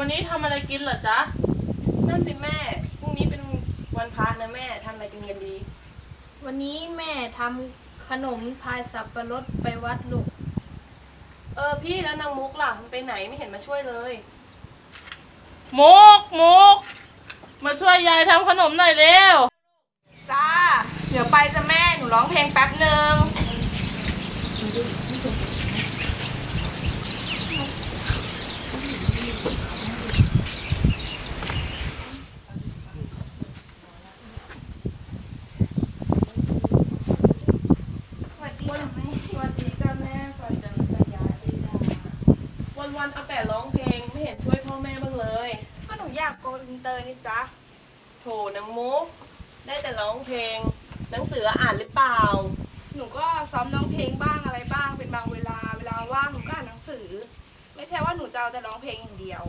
วันนี้ทำอะไรกินเหรอจ๊ะ นั่นสิแม่ พรุ่งนี้เป็นวันพระนะแม่ทำอะไรกันกันดี วันนี้แม่ทำขนมพายสับปะรดไปวัดลูก เออพี่แล้วนางมุกล่ะมันไปไหนไม่เห็นมาช่วยเลย มุกมุก มาช่วยยายทำขนมหน่อยเร็ว จ้า เดี๋ยวไปจะแม่ หนูร้องเพลงแป๊บหนึ่ง วัสดีค่ะแม่สวัสดีจ้าแม่ก่อนจะไปย้ายไปจ้าวันวันๆเอาแต่ร้องเพลงไม่เห็นช่วยพ่อแม่บ้างเลย ก็หนูอยากโกอินเตอร์นี่จ้าโถนางมุก ได้แต่ร้องเพลง หนังสืออ่านหรือเปล่า หนูก็ซ้อมร้องเพลงบ้างอะไรบ้างเป็นบางเวลา เวลาว่างหนูก็อ่านหนังสือ ไม่ใช่ว่าหนูจะเอาแต่ร้องเพลงอย่างเดียว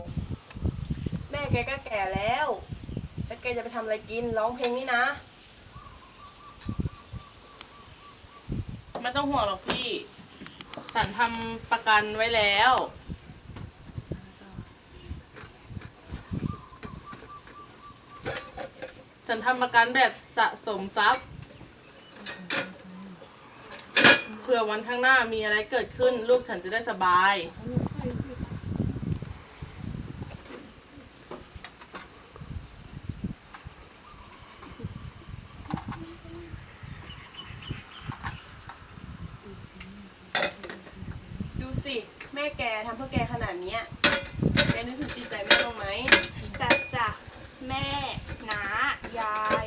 แม่แกก็แก่แล้ว แล้วแกจะไปทำอะไรกินร้องเพลงนี่นะ ไม่ต้องห่วงหรอกพี่ฉันทำประกันไว้แล้วฉันทำประกันแบบสะสมทรัพย์เผื่อวันข้างหน้ามีอะไรเกิดขึ้น ลูกฉันจะได้สบาย สิแม่แกทำเพื่อแกขนาดเนี้ยแกนึกถึงจิตใจแม่บ้างไหม จัดจ้ะแม่น้ายาย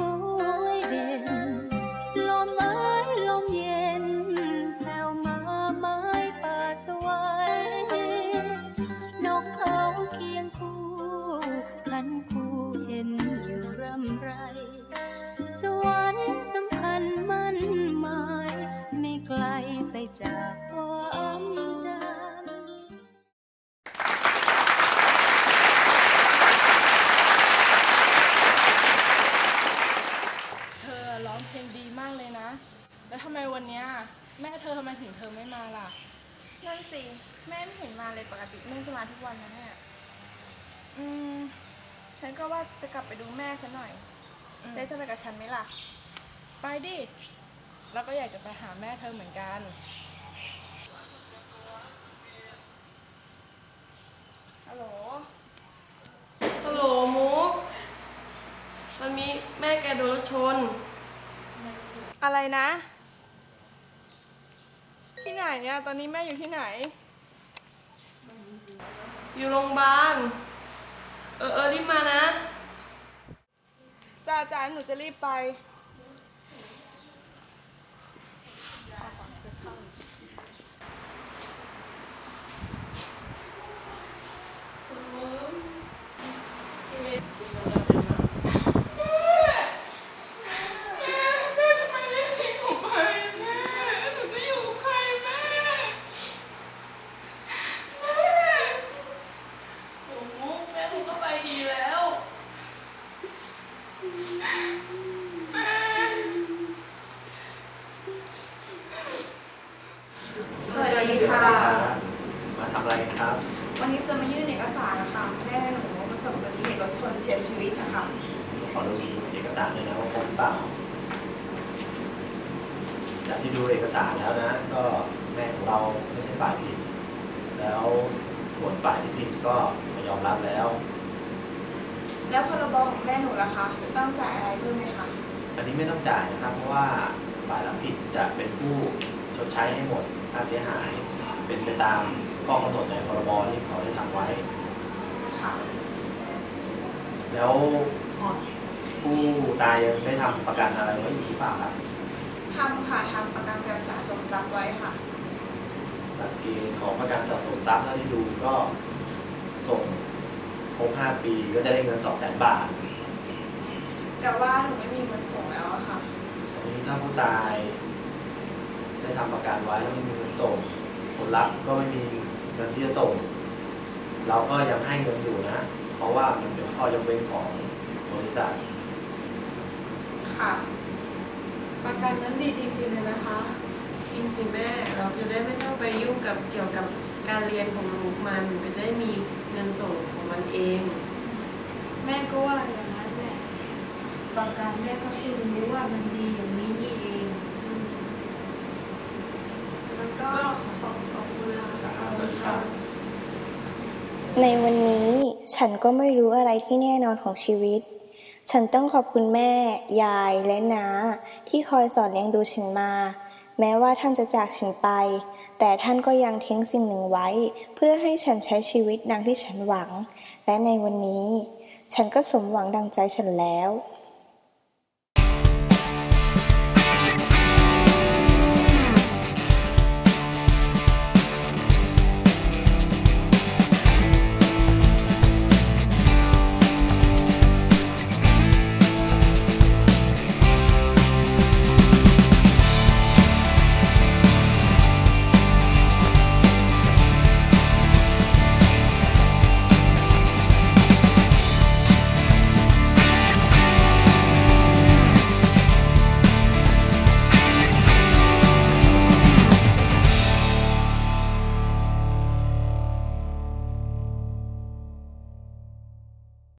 ม่จะมาทุกวันนะเนี่ยอืม ฉันก็ว่าจะกลับไปดูแม่ซะหน่อยเจ๊จะไปกับฉันไหมล่ะ ไปดิ แล้วก็อยากจะไปหาแม่เธอเหมือนกัน ฮัลโหล ฮัลโหลมุกวันนี้แม่แกโดนรถชน อะไรนะ ที่ไหนอะตอนนี้แม่อยู่ที่ไหน อยู่โรงพยาบาล เออเออรีบมานะ จ้าจ้าหนูจะรีบไป โอ้มุกแม่ผมก็ไปดีแล้ว สวัส ดีค่ะ มาทำอะไรกันครับ วันนี้จะมายื่นเอกสารนะคะแม่หนูประสบอุบัติเหตุรถชนเสียชีวิตนะคะขอดูเอกสารเลยนะว่าครบหรือเปล่า จากที่ดูเอกสารแล้วนะ ก็แม่ของเราไม่ใช่ฝ่ายผิด แล้วส่วนฝ่ายที่ผิดก็ยอมรับแล้ว แล้วพรบของแม่หนูล่ะคะต้องจ่ายอะไรเพิ่มไหมคะ อันนี้ไม่ต้องจ่ายนะครับ เพราะว่าฝ่ายรับผิดจะเป็นผู้ช ดใช้ให้หมดค่าเสียหาย เป็นไปตามข้อกำหนดในพรบที่เขาได้ทำไว้ ค่ะแล้วผู้ตายยังได้ทำประกันอะไรไว้อีกหรือเปล่าครับทำค่ะทำประกันแบบสะสมทรัพย์ไว้ค่ะ หลักเกณฑ์ของประกันสะสมทรัพย์เท่าที่ดูก็ส่งครบ5ปีก็จะได้เงิน2 0 0 0 0 0บาท แต่ว่าหนูไม่มีเงินส่งแล้วอะค่ะอันนี้ถ้าผู้ตายได้ ทำประกันไว้แล้วไม่มีเงินส่งผลลัพธ์ก็ไม่มีเงินที่จะส่ง เราก็ยังให้เงินอยู่นะ เพราะว่ามันเป็นข้อยกเว้นของบริษัท ค่ะ ประกันนั้นดีจริงๆเลยนะคะ จริงสิแม่ เราจะได้ไม่ต้องไปยุ่งกับเกี่ยวกับการเรียนของลูกมันก็จะได้มีเงินส่งของมันเอง แม่ก็ว่าอย่างนั้นแหละประกันแม่ก็เพิ่งรู้ว่ามันดีอย่างนี้นี่เองอืม แล้วก็ขอบขอบคุณค่ะ ครับ ในวันนี้ฉันก็ไม่รู้อะไรที่แน่นอนของชีวิต ฉันต้องขอบคุณแม่ ยายและน้า ที่คอยสอนเลี้ยงดูฉันมา แม้ว่าท่านจะจากฉันไป แต่ท่านก็ยังทิ้งสิ่งหนึ่งไว้ เพื่อให้ฉันใช้ชีวิตดังที่ฉันหวัง และในวันนี้ ฉันก็สมหวังดังใจฉันแล้ว